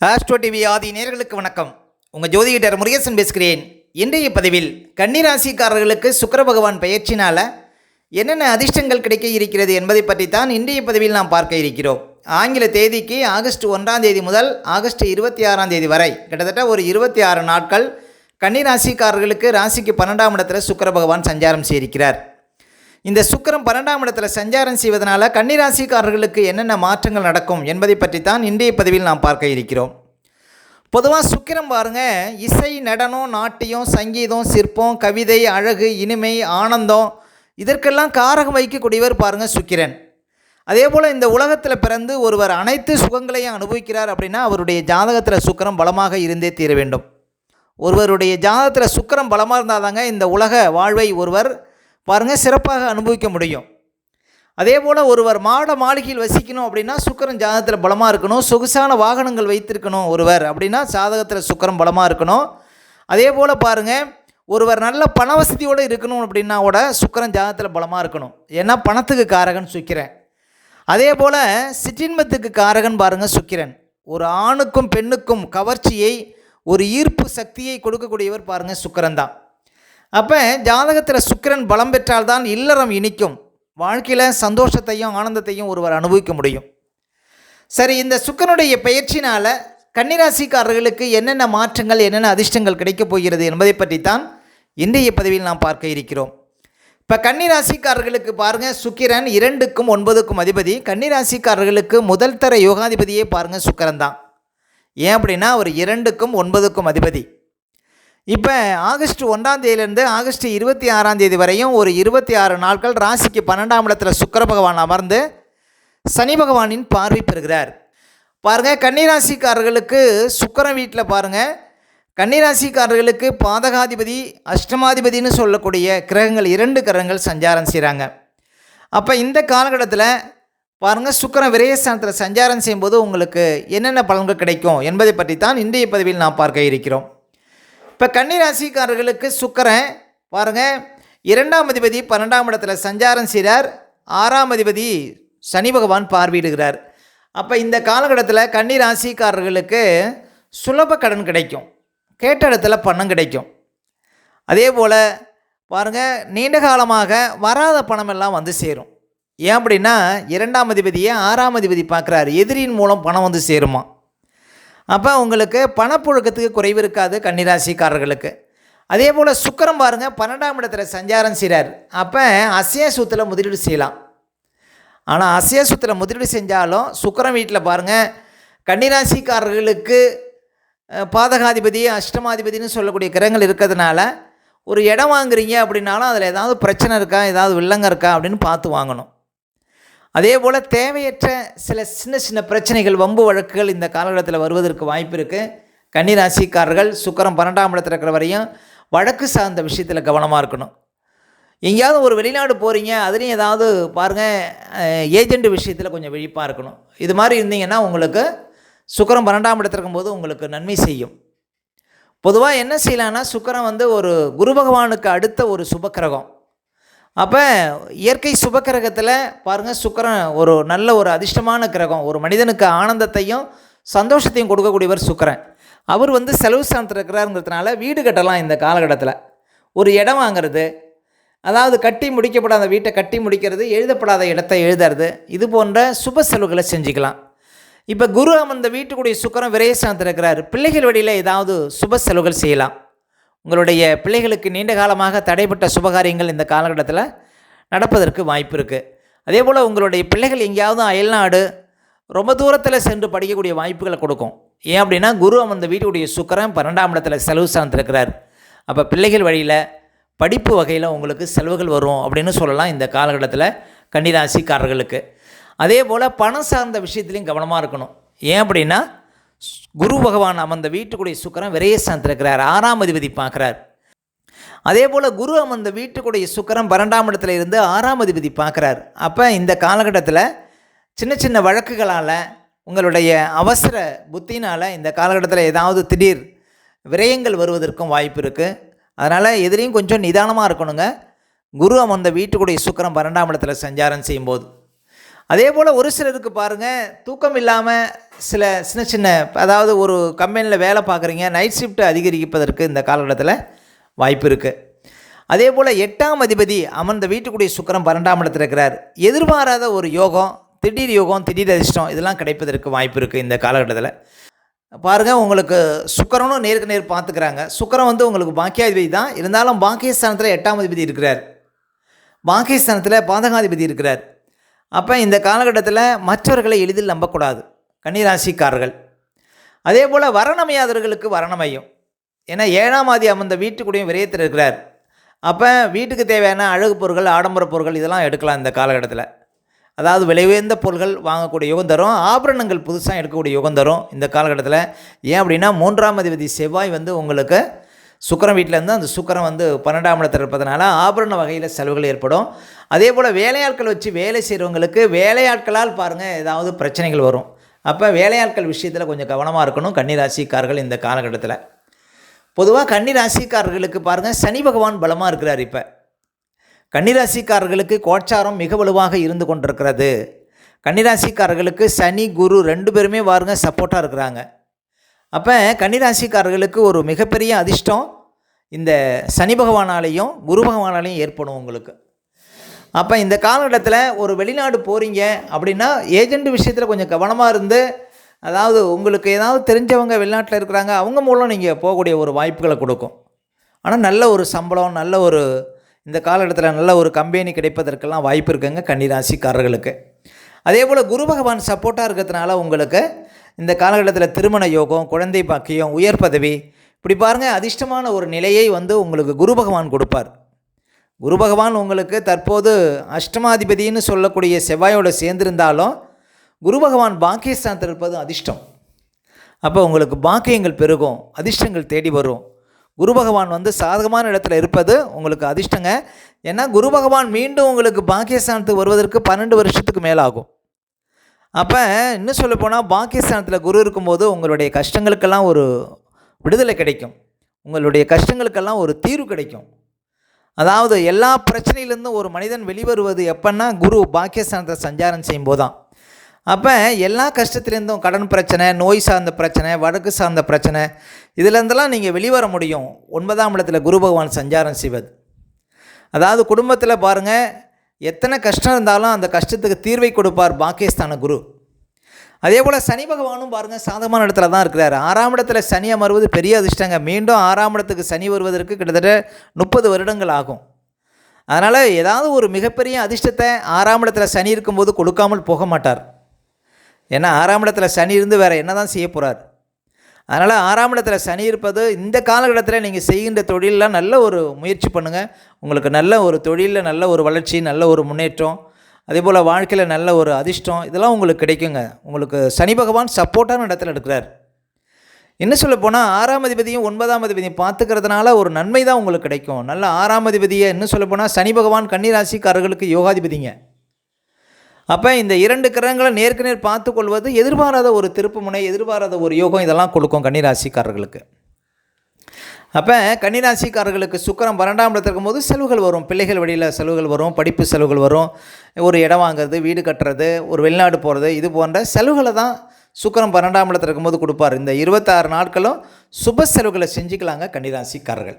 Astro TV ஆதி நேர்களுக்கு வணக்கம். உங்கள் ஜோதிகிட்டர் முருகேசன் பேசுகிறேன். இன்றைய பதிவில் கன்னிராசிக்காரர்களுக்கு சுக்கர பகவான் பயிற்சினால் என்னென்ன அதிர்ஷ்டங்கள் கிடைக்க இருக்கிறது என்பதை பற்றி தான் இன்றைய பதிவில் நாம் பார்க்க இருக்கிறோம். ஆங்கில தேதிக்கு ஆகஸ்ட் ஒன்றாம் தேதி முதல் ஆகஸ்ட் இருபத்தி ஆறாம் தேதி வரை கிட்டத்தட்ட ஒரு இருபத்தி ஆறு நாட்கள் கன்னிராசிக்காரர்களுக்கு ராசிக்கு பன்னெண்டாம் இடத்துல சுக்கர பகவான் சஞ்சாரம் செய்திருக்கிறார். இந்த சுக்கிரம் பன்னெண்டாம் இடத்துல சஞ்சாரம் செய்வதனால கன்னிராசிக்காரர்களுக்கு என்னென்ன மாற்றங்கள் நடக்கும் என்பதை பற்றி தான் இன்றைய பதிவில் நாம் பார்க்க இருக்கிறோம். பொதுவாக சுக்கிரம் பாருங்க இசை நடனம் நாட்டியம் சங்கீதம் சிற்பம் கவிதை அழகு இனிமை ஆனந்தம் இதற்கெல்லாம் காரகம் வைக்கக்கூடியவர் பாருங்க சுக்கிரன். அதே போல் இந்த உலகத்தில் பிறந்து ஒருவர் அனைத்து சுகங்களையும் அனுபவிக்கிறார் அப்படின்னா அவருடைய ஜாதகத்தில் சுக்கிரம் பலமாக இருந்தே தீர வேண்டும். ஒருவருடைய ஜாதகத்தில் சுக்கிரம் பலமாக இருந்தால் தாங்க இந்த உலக வாழ்வை ஒருவர் பாருங்கள் சிறப்பாக அனுபவிக்க முடியும். அதே போல் ஒருவர் மாட மாளிகையில் வசிக்கணும் அப்படின்னா சுக்கரன் ஜாதகத்தில் பலமாக இருக்கணும். சொகுசான வாகனங்கள் வைத்திருக்கணும் ஒருவர் அப்படின்னா ஜாதகத்தில் சுக்கிரன் பலமாக இருக்கணும். அதே போல் பாருங்கள் ஒருவர் நல்ல பண வசதியோடு இருக்கணும் அப்படின்னா கூட சுக்கரன் ஜாதகத்தில் பலமாக இருக்கணும். ஏன்னா பணத்துக்கு காரகன் சுக்கிரன். அதே போல் சிற்றின்பத்துக்கு காரகன் பாருங்கள் சுக்கிரன். ஒரு ஆணுக்கும் பெண்ணுக்கும் கவர்ச்சியை ஒரு ஈர்ப்பு சக்தியை கொடுக்கக்கூடியவர் பாருங்கள் சுக்கரன் தான். அப்போ ஜாதகத்தில் சுக்கிரன் பலம் பெற்றால்தான் இல்லறம் இனிக்கும். வாழ்க்கையில் சந்தோஷத்தையும் ஆனந்தத்தையும் ஒருவர் அனுபவிக்க முடியும். சரி இந்த சுக்கரனுடைய பெயர்ச்சினால் கன்னிராசிக்காரர்களுக்கு என்னென்ன மாற்றங்கள் என்னென்ன அதிர்ஷ்டங்கள் கிடைக்கப் போகிறது என்பதை பற்றி தான் இன்றைய பதவியில் நாம் பார்க்க இருக்கிறோம். இப்போ கன்னிராசிக்காரர்களுக்கு பாருங்கள் சுக்கிரன் இரண்டுக்கும் ஒன்பதுக்கும் அதிபதி. கன்னிராசிக்காரர்களுக்கு முதல் தர யோகாதிபதியே பாருங்கள் சுக்கரன் தான் ஏன் அப்படின்னா அவர் இரண்டுக்கும் ஒன்பதுக்கும் அதிபதி. இப்போ ஆகஸ்ட் ஒன்றாம் தேதியிலேருந்து ஆகஸ்ட் இருபத்தி ஆறாம் தேதி வரையும் ஒரு இருபத்தி ஆறு நாட்கள் ராசிக்கு பன்னெண்டாம் இடத்துல சுக்கிர பகவான் அமர்ந்து சனி பகவானின் பார்வை பெறுகிறார். பாருங்கள் கன்னிராசிக்காரர்களுக்கு சுக்கிரன் வீட்டில் பாருங்கள் கன்னிராசிக்காரர்களுக்கு பாதகாதிபதி அஷ்டமாதிபதினு சொல்லக்கூடிய கிரகங்கள் இரண்டு கிரகங்கள் சஞ்சாரம் செய்கிறாங்க அப்போ இந்த காலகட்டத்தில் பாருங்கள் சுக்கிரன் விரயஸ்தானத்தில் சஞ்சாரம் செய்யும்போது உங்களுக்கு என்னென்ன பலன்கள் கிடைக்கும் என்பதை பற்றி தான் இன்றைய பதிவில் நாம் பார்க்க இருக்கிறோம். இப்போ கன்னிராசிக்காரர்களுக்கு சுக்கரன் பாருங்கள் இரண்டாம் அதிபதி பன்னெண்டாம் இடத்துல சஞ்சாரம் செய்கிறார் ஆறாம் அதிபதி சனி பகவான் பார்வையிடுகிறார். அப்போ இந்த காலகட்டத்தில் கன்னிராசிக்காரர்களுக்கு சுலப கடன் கிடைக்கும். கேட்ட இடத்துல பணம் கிடைக்கும். அதே போல் பாருங்கள் நீண்ட காலமாக வராத பணம் எல்லாம் வந்து சேரும். ஏன் அப்படின்னா இரண்டாம் அதிபதியை ஆறாம் அதிபதி பார்க்குறாரு. எதிரியின் மூலம் பணம் வந்து சேருமா? அப்போ உங்களுக்கு பணப்புழக்கத்துக்கு குறைவு இருக்காது கன்னிராசிக்காரர்களுக்கு. அதே போல் சுக்கரம் பாருங்கள் பன்னெண்டாம் இடத்துல சஞ்சாரம் செய்கிறார் அப்போ அசைய சொத்தில் முதலீடு செய்யலாம். ஆனால் அசைய சுத்தில் முதலீடு செஞ்சாலும் சுக்கரம் வீட்டில் பாருங்கள் கன்னிராசிக்காரர்களுக்கு பாதகாதிபதி அஷ்டமாதிபதினு சொல்லக்கூடிய கிரகங்கள் இருக்கிறதுனால ஒரு இடம் வாங்குறீங்க அப்படின்னாலும் அதில் ஏதாவது பிரச்சனை இருக்கா ஏதாவது வில்லங்க இருக்கா அப்படின்னு பார்த்து வாங்கணும். அதே போல் தேவையற்ற சில சின்ன சின்ன பிரச்சனைகள் வம்பு வழக்குகள் இந்த காலகட்டத்தில் வருவதற்கு வாய்ப்பு இருக்குது கன்னிராசிக்காரர்கள் சுக்கரம் பன்னெண்டாம் இடத்துல இருக்கிற வரையும் வழக்கு சார்ந்த விஷயத்தில் கவனமாக இருக்கணும். எங்கேயாவது ஒரு வெளிநாடு போகிறீங்க அதுலேயும் ஏதாவது பாருங்கள் ஏஜெண்ட் விஷயத்தில் கொஞ்சம் விழிப்பாக இருக்கணும். இது மாதிரி இருந்தீங்கன்னா உங்களுக்கு சுக்கரம் பன்னெண்டாம் இடத்துல இருக்கும்போது உங்களுக்கு நன்மை செய்யும். பொதுவாக என்ன செய்யலான்னா சுக்கரம் வந்து ஒரு குரு பகவானுக்கு அடுத்த ஒரு சுபக்கிரகம் அப்போ இயற்கை சுபக்கிரகத்தில் பாருங்கள் சுக்கரன் ஒரு நல்ல ஒரு அதிர்ஷ்டமான கிரகம். ஒரு மனிதனுக்கு ஆனந்தத்தையும் சந்தோஷத்தையும் கொடுக்கக்கூடியவர் சுக்கரன். அவர் வந்து செலவு சார்ந்து இருக்கிறாருங்கிறதுனால வீடு கட்டலாம் இந்த காலகட்டத்தில். ஒரு இடம் வாங்குறது அதாவது கட்டி முடிக்கப்படாத வீட்டை கட்டி முடிக்கிறது எழுதப்படாத இடத்தை எழுதுறது இது போன்ற சுப செலவுகளை செஞ்சுக்கலாம். இப்போ குரு அமர்ந்த வீட்டுக்குடைய சுக்கரம் விரயஸ்தானத்தில் இருக்கிறார் பிள்ளைகள் வழியில் ஏதாவது சுப செலவுகள் செய்யலாம். உங்களுடைய பிள்ளைகளுக்கு நீண்ட காலமாக தடைப்பட்ட சுபகாரியங்கள் இந்த காலகட்டத்தில் நடப்பதற்கு வாய்ப்பு இருக்குது அதே போல் உங்களுடைய பிள்ளைகள் எங்கேயாவது அயல்நாடு ரொம்ப தூரத்தில் சென்று படிக்கக்கூடிய வாய்ப்புகளை கொடுக்கும். ஏன் அப்படின்னா குரு அந்த வீட்டுடைய சுக்கரன் பன்னெண்டாம் இடத்துல செலவு சார்ந்திருக்கிறார். அப்போ பிள்ளைகள் வழியில் படிப்பு வகையில் உங்களுக்கு செலவுகள் வரும் அப்படின்னு சொல்லலாம் இந்த காலகட்டத்தில் கன்னிராசிக்காரர்களுக்கு. அதே போல் பணம் சார்ந்த விஷயத்துலையும் கவனமாக இருக்கணும். ஏன் அப்படின்னா குரு பகவான் அமர்ந்த வீட்டுக்குடைய சுக்கரன் விரயஸ்தானத்தில் இருக்கிறார் ஆறாம் அதிபதி பார்க்குறார். அதே போல் குரு அமர்ந்த வீட்டுக்குடைய சுக்கரன் பன்னெண்டாம் இடத்துல இருந்து ஆறாம் அதிபதி பார்க்குறார். அப்போ இந்த காலகட்டத்தில் சின்ன சின்ன வழக்குகளால் உங்களுடைய அவசர புத்தினால் இந்த காலகட்டத்தில் ஏதாவது திடீர் விரயங்கள் வருவதற்கும் வாய்ப்பு இருக்குது அதனால் எதிரையும் கொஞ்சம் நிதானமாக இருக்கணுங்க. குரு அமர்ந்த வீட்டுக்குடைய சுக்கரம் பன்னெண்டாம் இடத்துல சஞ்சாரம் செய்யும்போது. அதே போல் ஒரு சிலருக்கு பாருங்கள் தூக்கம் இல்லாமல் சில சின்ன சின்ன அதாவது ஒரு கம்பெனியில் வேலை பார்க்குறீங்க நைட் ஷிஃப்ட் அதிகரிப்பதற்கு இந்த காலகட்டத்தில் வாய்ப்பு இருக்குது அதே போல் எட்டாம் அதிபதி அமர்ந்த வீட்டுக்குடிய சுக்கரம் பன்னெண்டாம் இடத்துல இருக்கிறார். எதிர்பாராத ஒரு யோகம் திடீர் யோகம் திடீர் அதிர்ஷ்டம் இதெல்லாம் கிடைப்பதற்கு வாய்ப்பு இருக்குது இந்த காலகட்டத்தில். பாருங்கள் உங்களுக்கு சுக்கரனும் நேருக்கு நேர் பார்த்துக்கிறாங்க. சுக்கரம் வந்து உங்களுக்கு பாக்கியாதிபதி தான். இருந்தாலும் பாக்கியஸ்தானத்தில் எட்டாம் அதிபதி இருக்கிறார். பாக்கியஸ்தானத்தில் பாதகாதிபதி இருக்கிறார். அப்போ இந்த காலகட்டத்தில் மற்றவர்களை எளிதில் நம்பக்கூடாது. கன்னிராசிக்காரர்கள். அதே போல் வரணமையாதவர்களுக்கு வரணமையும். ஏன்னா ஏழாம் ஆதி அமர்ந்த வீட்டுக்குடையும் விரயத்தில் இருக்கிறார். அப்போ வீட்டுக்கு தேவையான அழகு பொருட்கள் ஆடம்பர பொருட்கள் இதெல்லாம் எடுக்கலாம் இந்த காலகட்டத்தில். அதாவது விலை உயர்ந்த பொருட்கள் வாங்கக்கூடிய யுகம் தரும். ஆபரணங்கள் புதுசாக எடுக்கக்கூடிய யுகம் தரும் இந்த காலகட்டத்தில். ஏன் அப்படின்னா மூன்றாம் அதிபதி செவ்வாய் வந்து உங்களுக்கு சுக்கிரம் வீட்டில் இருந்தால் அந்த சுக்கரம் வந்து பன்னெண்டாம் இடத்தில் இருப்பதனால ஆபரண வகையில் செலவுகள் ஏற்படும். அதே போல் வேலையாட்கள் வச்சு வேலை செய்கிறவங்களுக்கு வேலையாட்களால் பாருங்கள் ஏதாவது பிரச்சனைகள் வரும். அப்போ வேலையாட்கள் விஷயத்தில் கொஞ்சம் கவனமாக இருக்கணும். கன்னிராசிக்காரர்கள் இந்த காலகட்டத்தில். பொதுவாக கன்னிராசிக்காரர்களுக்கு பாருங்கள் சனி பகவான் பலமாக இருக்கிறார் இப்போ. கன்னிராசிக்காரர்களுக்கு கோச்சாரம் மிக வலுவாக இருந்து கொண்டிருக்கிறது. கன்னிராசிக்காரர்களுக்கு சனி குரு ரெண்டு பேருமே பாருங்கள் சப்போர்ட்டாக இருக்கிறாங்க. அப்போ கன்னிராசிக்காரர்களுக்கு ஒரு மிகப்பெரிய அதிர்ஷ்டம் இந்த சனி பகவானாலேயும் குரு பகவானாலேயும் ஏற்படும் உங்களுக்கு. அப்போ இந்த காலகட்டத்தில் ஒரு வெளிநாடு போகிறீங்க அப்படின்னா ஏஜெண்ட் விஷயத்தில் கொஞ்சம் கவனமாக இருந்து அதாவது உங்களுக்கு ஏதாவது தெரிஞ்சவங்க வெளிநாட்டில் இருக்கிறாங்க அவங்க மூலம் நீங்கள் போகக்கூடிய ஒரு வாய்ப்புகளை கொடுக்கும். ஆனால் நல்ல ஒரு சம்பளம் நல்ல ஒரு இந்த காலகட்டத்தில் நல்ல ஒரு கம்பெனி கிடைப்பதற்கெல்லாம் வாய்ப்பு இருக்குங்க கன்னிராசிக்காரர்களுக்கு. அதே போல் குரு பகவான் சப்போர்ட்டாக இருக்கிறதுனால உங்களுக்கு இந்த காலகட்டத்தில் திருமண யோகம் குழந்தை பாக்கியம் உயர் பதவி இப்படி பாருங்கள் அதிர்ஷ்டமான ஒரு நிலையை வந்து உங்களுக்கு குரு பகவான் கொடுப்பார். குரு பகவான் உங்களுக்கு தற்போது அஷ்டமாதிபதினு சொல்லக்கூடிய செவ்வாயோடு சேர்ந்திருந்தாலும் குரு பகவான் பாக்கியஸ்தானத்தில் இருப்பது அதிர்ஷ்டம். அப்போ உங்களுக்கு பாக்கியங்கள் பெருகும் அதிர்ஷ்டங்கள் தேடி வரும். குரு பகவான் வந்து சாதகமான இடத்துல இருப்பது உங்களுக்கு அதிர்ஷ்டங்க. ஏன்னா குரு பகவான் மீண்டும் உங்களுக்கு பாக்கியஸ்தானத்துக்கு வருவதற்கு பன்னெண்டு வருஷத்துக்கு மேலாகும். அப்போ இன்னும் சொல்ல போனால் பாக்கியஸ்தானத்தில் குரு இருக்கும்போது உங்களுடைய கஷ்டங்களுக்கெல்லாம் ஒரு விடுதலை கிடைக்கும். உங்களுடைய கஷ்டங்களுக்கெல்லாம் ஒரு தீர்வு கிடைக்கும். அதாவது எல்லா பிரச்சனையிலேருந்தும் ஒரு மனிதன் வெளிவருவது எப்போன்னா குரு பாக்கியஸ்தானத்தை சஞ்சாரம் செய்யும்போது தான் அப்போ எல்லா கஷ்டத்துலேருந்தும் கடன் பிரச்சனை நோய் சார்ந்த பிரச்சனை வழக்கு சார்ந்த பிரச்சனை இதுலேருந்தெல்லாம் நீங்கள் வெளிவர முடியும். ஒன்பதாம் இடத்துல குரு பகவான் சஞ்சாரம் செய்வது. அதாவது குடும்பத்தில் பாருங்கள் எத்தனை கஷ்டம் இருந்தாலும் அந்த கஷ்டத்துக்கு தீர்வை கொடுப்பார் பாக்கியஸ்தான குரு. அதே போல் சனி பகவானும் பாருங்கள் சாதகமான இடத்துல தான் இருக்கிறார். ஆறாம் இடத்துல சனி அமர்வது பெரிய அதிர்ஷ்டங்க. மீண்டும் ஆறாம் இடத்துக்கு சனி வருவதற்கு கிட்டத்தட்ட முப்பது வருடங்கள் ஆகும். அதனால் ஏதாவது ஒரு மிகப்பெரிய அதிர்ஷ்டத்தை ஆறாம் இடத்துல சனி இருக்கும்போது கொடுக்காமல் போக மாட்டார். ஏன்னா ஆறாம் இடத்துல சனி இருந்து வேறு என்ன தான் செய்ய போகிறார் அதனால் ஆறாம் இடத்துல சனி இருப்பது இந்த காலகட்டத்தில் நீங்கள் செய்கின்ற தொழிலெலாம் நல்ல ஒரு முயற்சி பண்ணுங்கள் உங்களுக்கு நல்ல ஒரு தொழிலில் நல்ல ஒரு வளர்ச்சி நல்ல ஒரு முன்னேற்றம் அதே போல் வாழ்க்கையில் நல்ல ஒரு அதிர்ஷ்டம் இதெல்லாம் உங்களுக்கு கிடைக்குங்க. உங்களுக்கு சனி பகவான் சப்போர்ட்டான இடத்துல எடுக்கிறார் என்ன சொல்ல போனால் ஆறாம் அதிபதியும் ஒன்பதாம் அதிபதியும் பார்த்துக்கிறதுனால ஒரு நன்மை தான் உங்களுக்கு கிடைக்கும். நல்ல ஆறாம் அதிபதியை இன்னும் சொல்ல போனால் சனி பகவான் கன்னிராசிக்காரர்களுக்கு யோகாதிபதிங்க. அப்போ இந்த இரண்டு கிரகங்களை நேருக்கு நேர் பார்த்து கொள்வது எதிர்பாராத ஒரு திருப்புமுனை எதிர்பாராத ஒரு யோகம் இதெல்லாம் கொடுக்கும் கன்னிராசிக்காரர்களுக்கு. அப்போ கன்னிராசிக்காரர்களுக்கு சுக்கரம் பன்னெண்டாம் இடத்துல இருக்கும்போது செலவுகள் வரும். பிள்ளைகள் வழியில் செலவுகள் வரும் படிப்பு செலவுகள் வரும். ஒரு இடம் வாங்குறது வீடு கட்டுறது ஒரு வெளிநாடு போகிறது இது போன்ற செலவுகளை தான் சுக்கரம் பன்னெண்டாம் இடத்துல இருக்கும்போது கொடுப்பார். இந்த இருபத்தாறு நாட்களும் சுப செலவுகளை செஞ்சுக்கலாங்க கன்னிராசிக்காரர்கள்.